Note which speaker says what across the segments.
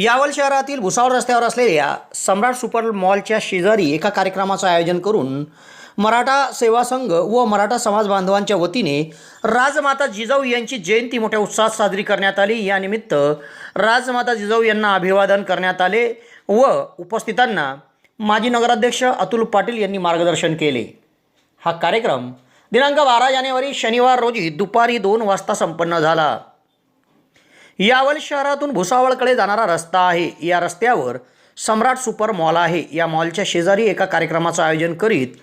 Speaker 1: यावल शहरातील भुसावळ रस्त्यावर असलेल्या सम्राट सुपर मॉलच्या शेजारी एका कार्यक्रमाचं आयोजन करून मराठा सेवा संघ व मराठा समाज बांधवांच्या वतीने राजमाता जिजाऊ यांची जयंती मोठ्या उत्साहात साजरी करण्यात आली. यानिमित्त राजमाता जिजाऊ यांना अभिवादन करण्यात आले व उपस्थितांना माजी नगराध्यक्ष अतुल पाटील यांनी मार्गदर्शन केले. हा कार्यक्रम दिनांक बारा जानेवारी शनिवार रोजी दुपारी दोन वाजता संपन्न झाला. यावल शहरातून भुसावळकडे जाणारा रस्ता आहे. या रस्त्यावर सम्राट सुपर मॉल आहे. या मॉलच्या शेजारी एका कार्यक्रमाचं आयोजन करीत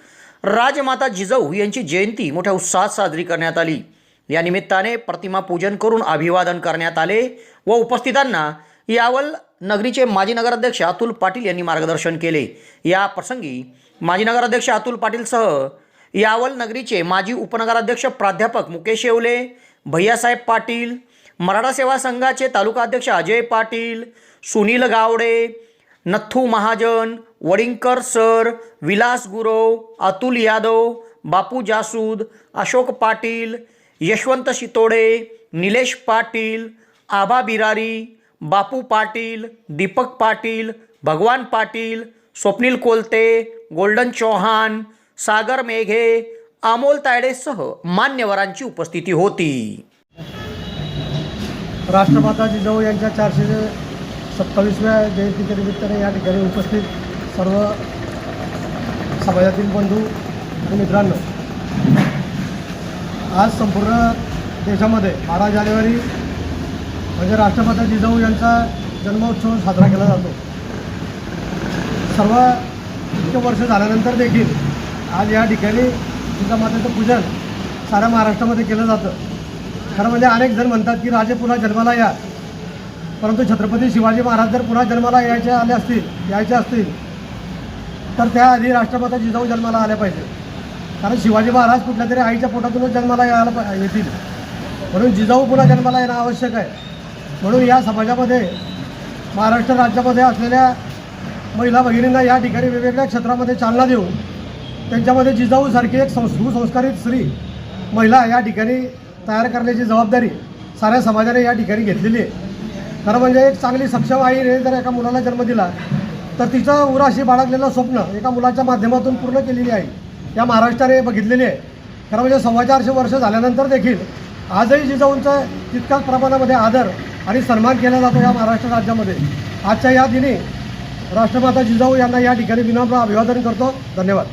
Speaker 1: राजमाता जिजाऊ यांची जयंती मोठ्या उत्साहात साजरी करण्यात आली. या निमित्ताने प्रतिमा पूजन करून अभिवादन करण्यात आले व उपस्थितांना यावल नगरीचे माजी नगराध्यक्ष अतुल पाटील यांनी मार्गदर्शन केले. या प्रसंगी माजी नगराध्यक्ष अतुल पाटीलसह यावल नगरीचे माजी उपनगराध्यक्ष प्राध्यापक मुकेश येवले भैयासाहेब पाटील मराठा सेवा संघाचे तालुका अध्यक्ष अजय पाटील सुनील गावडे नथू महाजन वडिंकर सर विलास गुरव अतुल यादव बापू जासूद अशोक पाटील यशवंत शितोडे निलेश पाटील आबा बिरारी बापू पाटील दीपक पाटील भगवान पाटील स्वप्नील कोलते गोल्डन चौहान सागर मेघे अमोल तायडेसह मान्यवरांची उपस्थिती होती.
Speaker 2: राष्ट्रमाता जिजाऊ यांच्या चारशे सत्तावीसव्या जयंतीच्या निमित्ताने या ठिकाणी उपस्थित सर्व समाजातील बंधू आणि मित्रांनो आज संपूर्ण देशामध्ये बारा जानेवारी म्हणजे राष्ट्रमाता जिजाऊ यांचा जन्मोत्सव साजरा केला जातो. सर्व इतके वर्ष झाल्यानंतर देखील आज या ठिकाणी जिजामातेचं पूजन साऱ्या महाराष्ट्रामध्ये केलं जातं. खरं म्हणजे अनेक जण म्हणतात की राजे पुन्हा जन्माला या परंतु छत्रपती शिवाजी महाराज जर पुन्हा जन्माला यायचे आले असतील यायचे असतील तर त्याआधी राष्ट्रपती जिजाऊ जन्माला आल्या पाहिजे. कारण शिवाजी महाराज कुठल्या तरी आईच्या पोटातूनच जन्माला यायला येतील. म्हणून जिजाऊ पुन्हा जन्माला येणं आवश्यक आहे. म्हणून या समाजामध्ये महाराष्ट्र राज्यामध्ये असलेल्या महिला भगिनींना या ठिकाणी वेगवेगळ्या क्षेत्रामध्ये चालना देऊन त्यांच्यामध्ये जिजाऊसारखी एक संस्कृ सुसंस्कारित स्त्री महिला या ठिकाणी तयार करण्याची जबाबदारी साऱ्या समाजाने या ठिकाणी घेतलेली आहे. खरं म्हणजे एक चांगली सक्षम आईने जर एका मुलाला जन्म दिला तर तिचं उराशी बाळगलेलं स्वप्न एका मुलाच्या माध्यमातून पूर्ण केलेली आहे. या महाराष्ट्राने बघितलेली आहे. खरं म्हणजे सव्वा चारशे वर्ष झाल्यानंतर देखील आजही जिजाऊंचा तितक्याच प्रमाणामध्ये आदर आणि सन्मान केला जातो या महाराष्ट्र राज्यामध्ये. आजच्या या दिनी राष्ट्रमाता जिजाऊ यांना या ठिकाणी विनम्र अभिवादन करतो. धन्यवाद.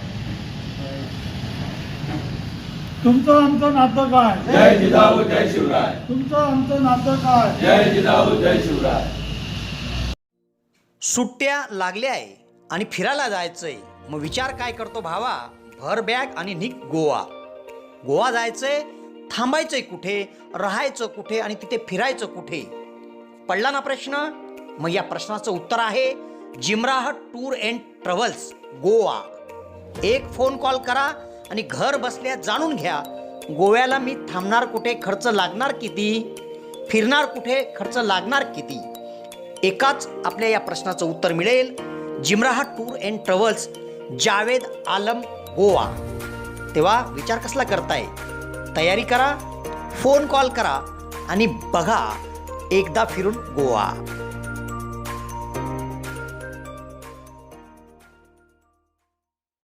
Speaker 3: तुमचं आमचं नातं काय?
Speaker 4: जय जिजाऊ जय शिवराय.
Speaker 3: तुमचं आमचं नातं काय?
Speaker 4: जय जिजाऊ जय शिवराय.
Speaker 1: सुट्ट्या लागल्या आहे आणि फिरायला जायचंय. मग विचार काय करतो भावा? भर बॅग आणि निक गोवा. गोवा जायचंय थांबायचंय कुठे? राहायचं कुठे? आणि तिथे फिरायचं कुठे? पडला ना प्रश्न? मग या प्रश्नाचं उत्तर आहे जिमराह टूर अँड ट्रॅव्हल्स गोवा. एक फोन कॉल करा आणि घर बसल्या जाणून घ्या गोव्याला मी थांबणार कुठे खर्च लागणार किती? फिरणार कुठे खर्च लागणार किती? एकाच आपल्या या प्रश्नाचं उत्तर मिळेल. जिमराहा tour and travels Javed Alam Goa. तेव्हा विचार कसला करताय? तयारी करा फोन कॉल करा आणि बघा एकदा फिरून गोवा.